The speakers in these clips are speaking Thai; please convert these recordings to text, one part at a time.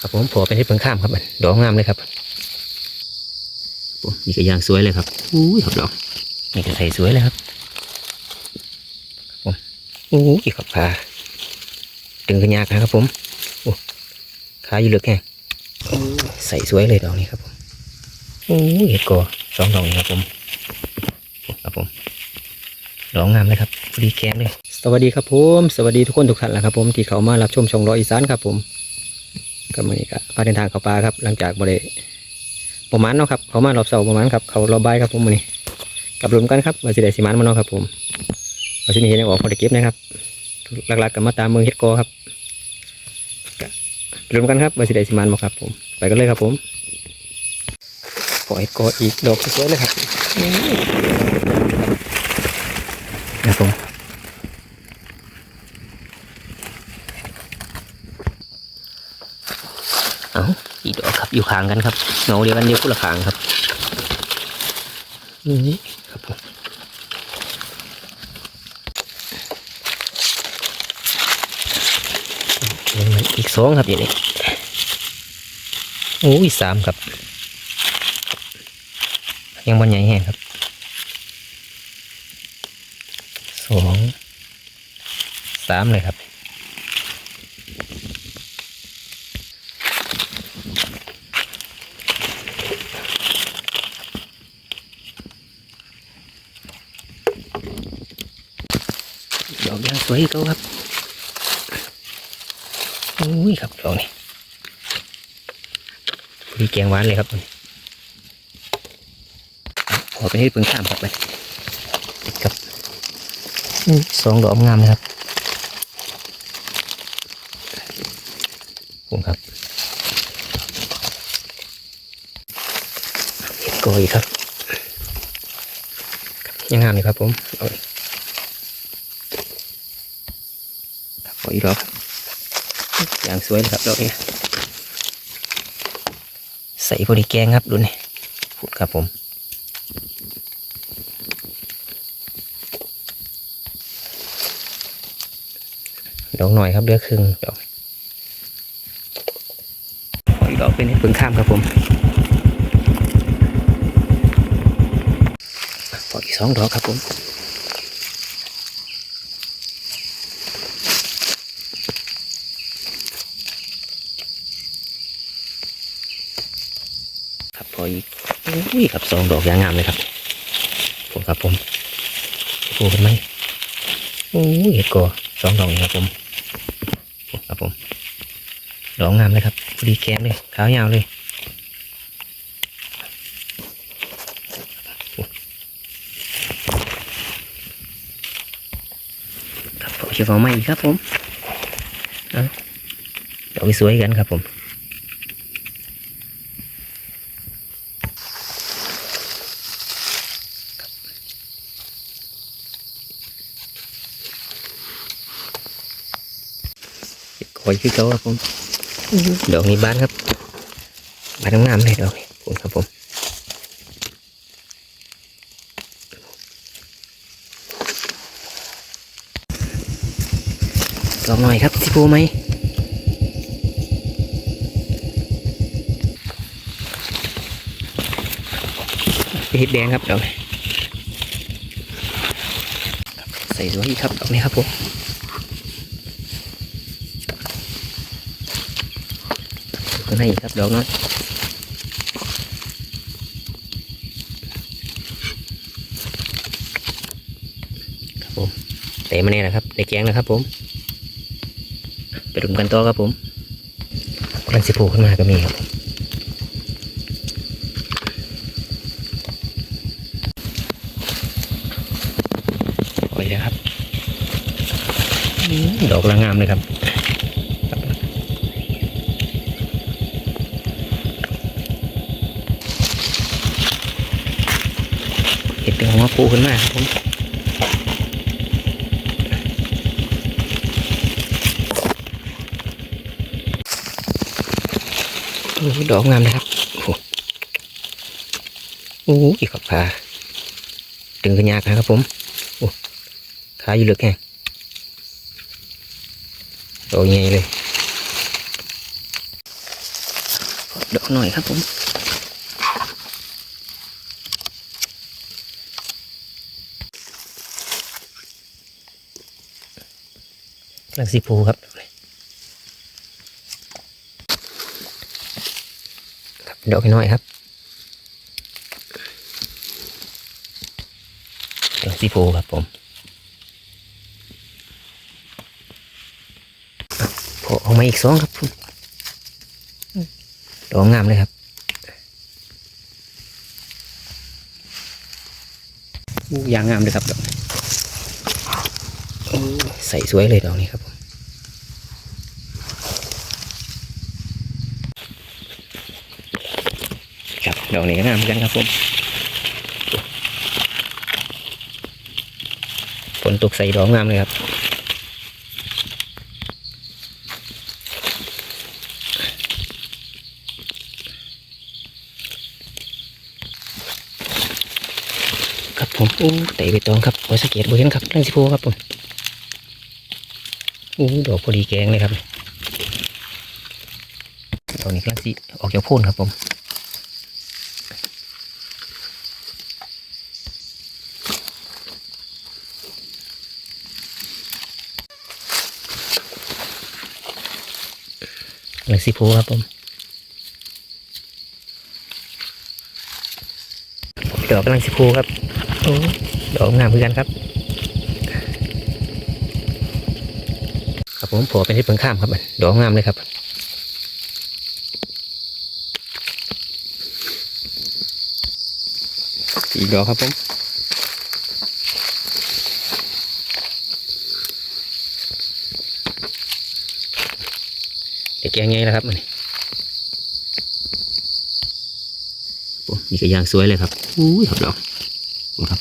ครับผมพอเป็นที่เพิ่งข้ามครับมันดอกงามเลยครับผมนี่ก็ยางสวยเลยครับอุ้ยครับดอกนี่ก็ใส่สวยเลยครับผมอุ้ยครับขาดึงขึ้นยากนะครับผมโอ้ขาอยู่เหลือแค่ใส่สวยเลยดอกนี้ครับผมโอ้ยเห็ดกอสองดอกนี้ครับผมครับผมดอกงามเลยครับพอดีแกงเลย สวัสดีครับผม สวัสดีทุกคนทุกท่านแหละครับผมที่เขามารับชมช่องร้อยอีสานครับผม ก็มือนี้ก็พาเดินทางเข้าป่าครับ หลังจากบริประมาณเนาะครับเขามารอบเสาประมาณครับเขารอบใบครับผมมือนี้กลับรวมกันครับว่าสิได้สิมานมาเนาะครับ ผมว่าสิมีเห็นออกพอได้เก็บนะครับหลักๆก็มาตามเมืองเฮ็ดกอครับรวมกันครับว่าสิได้สิมานมาครับ ผม ไปกันเลยครับ ผมปล่อยเฮ็ดกออีกดอกสวยๆเลยครับครับผม เอาอีกดอกครับอยู่ข้างกันครับเงาเดียวกันเดียวคนละข้างครับนี่ครับผมยังมันอีกสองครับอยู่นี่โอ้ยสามครับ ยังบนใหญ่แห้งครับสองสามเลยครับ ดอกยางสวยเขาครับอุ้ยครับดอกนี้ดีแกงหวานเลยครับขอไปให้เพิ่งข้ามครับไปติดครับสองดอกงามเลยครับผมครับเห็ดโกอยครับยังงามเลยครับผมเอาเลย ครับข ออีกรอบอย่างสวยเลยครับดอกนี้ใส่พอดีแกงครับดูนี่พูดครับผมดอกหน่อยครับเดือครึ่งดอกออีกดอกเป็นพิ่งข้ามครับผมขออีกสองดอกครับผม ครับพ อีกอุ้ยครับสองดอกยางงามเลยครับผมครับผมปูกันไหมอุ้ยเห็ดกอสองดอกนะครับผมผมครับผมดอกงามเลยครับพอดีแกมเลยขาวยาวเลยครับผมเชือฟังไหมาอีกครับผมเอาดอกสวยกันครับผม อยคือเขาครับผมดอกนี้บานครับบานงามเลยดอกนี้ผมครับผมดอกหน่อยครับที่ปูไหมเห็ดแดงครับดอกนี้ใส่สวยอีกครับดอกนี้ครับผม ตัวไหนอีกครับดอกน้อยครับผมเตะมาเนี่ยนะครับได้แกงนะครับ ผม ไปรุมกันต่อครับผมกำลังสิโผล่ขึ้นมาก็มีครับโอ้ยนะครับดอกละงามเลยครับ ปูขึ้นมาครับผมดอกงามนะครับโอ้โหขับขาดึงขึ้นยากนะครับผมโอ้ขาอยู่เลือแค่ดอกใหญ่เลย ดอกหน่อยครับผม กำลังสีฟูครับครับดอกน้อยครับกำลังสีฟูครับผมโผล่ออกมาอีกสองครับผมดอกงามเลยครับอู้ยางงามเลยครับดอก ใส่สวยเลยดอกนี้ครับผมครับดอกนี้ก็งามกันครับผมฝนตกใส่ดอกงามเลยครับครับผมโอ้เตะไปตองครับโอสเกตบเห็นครับเรื่องสิโพครับผม โอ้ดอกพอดีแกงเลยครับดอกนี้กำลังสิออกจากโพ่นครับผมเรื่อสิโพครับผมดอกกำลังสิโพครับโอ้ดอกงามเหมือนกันครับ ครับผมผัวเป็นที่เพิ่งข้ามครับดอกงามเลยครับอีกดอกครับผมเด็กแกงไงแล้วครับมันโอ้นี่ก็ยางสวยเลยครับอุ้ยครับดอกครับ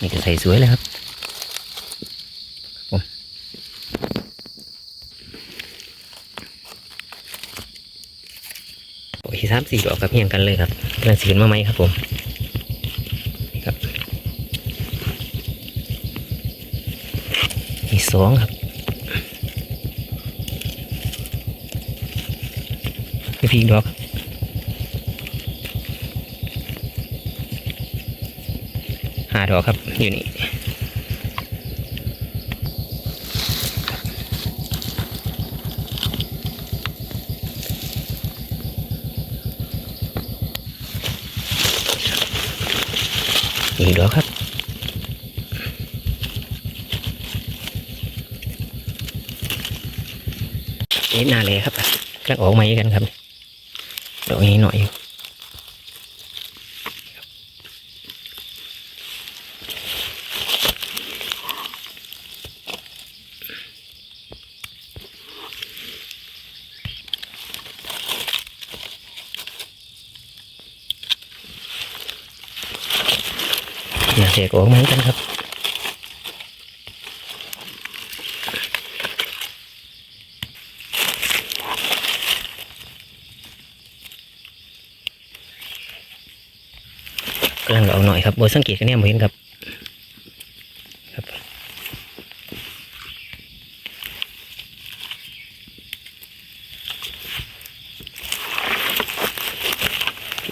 นี่ก็ใส่สวยเลยครับผมโอ้ยสามสี่ดอกกับเพียงกันเลยครับกำลังสีขึ้นมาไหมครับผมนี่ครับอีกสองครับไม่พีกดอกครับาดอกครับ อยู่นี่อีกดอกครับ เอ็ดนาเลยครับกำลังออกมาอีกกันครับดอกนี้หน่อยอยู่ อย่าเสียกออกเหมือนกันครับกำลังเอาหน่อยครับโบสังเกตกันเนี่ยเห็นครับครับ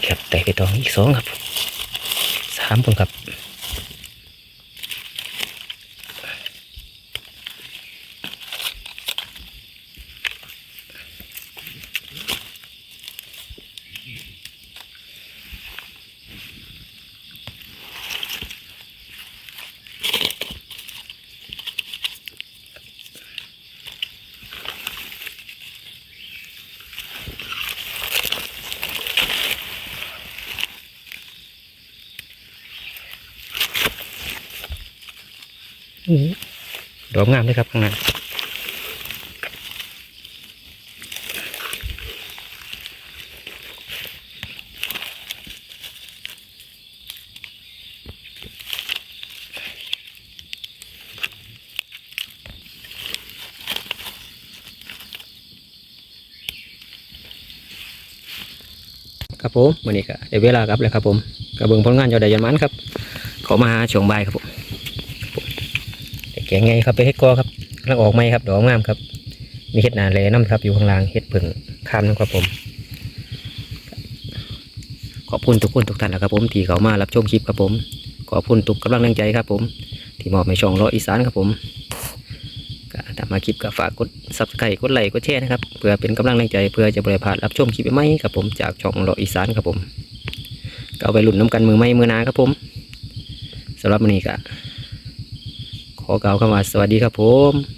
ครับแต่ไปตออีกสองครับสามคนครับ ดอกงามเลยครับข้างหน้าครับผมวันนี้ก็ได้เวลากลับแล้วครับผมกระเบื้องผลงานเจ้าได้ยันมันครับขามาหาช่วงบ่ายครับผม แต่แกงไงครับไปให้กอครับำลังออกไหมครับดอกงามครับ มีเห็ดหนาแลน้ำครับ อยู่ข้างล่างเห็ดผึ่งข้ามนะครับผม ขอบคุณทุกคนทุกท่านนะครับ ผมที่เข้ามารับชมคลิปครับผม ขอบคุณทุกกำลังแรงใจครับ ผม ที่มอบให้ช่องรออีสานครับผมก็ถ้ามาคลิปก็ฝากกด subscribe กดไลค์กดแชร์นะครับเพื่อเป็นกำลังแรงใจเพื่อจะบริพาดรับชมคลิปใหม่ครับผมจากช่องรออีสานครับผมก็เอาไปหลุ่นน้ำกันมือไม่มือนาครับผมสำหรับวันนี้ก็ ขอกล่าวคำว่าสวัสดีครับผม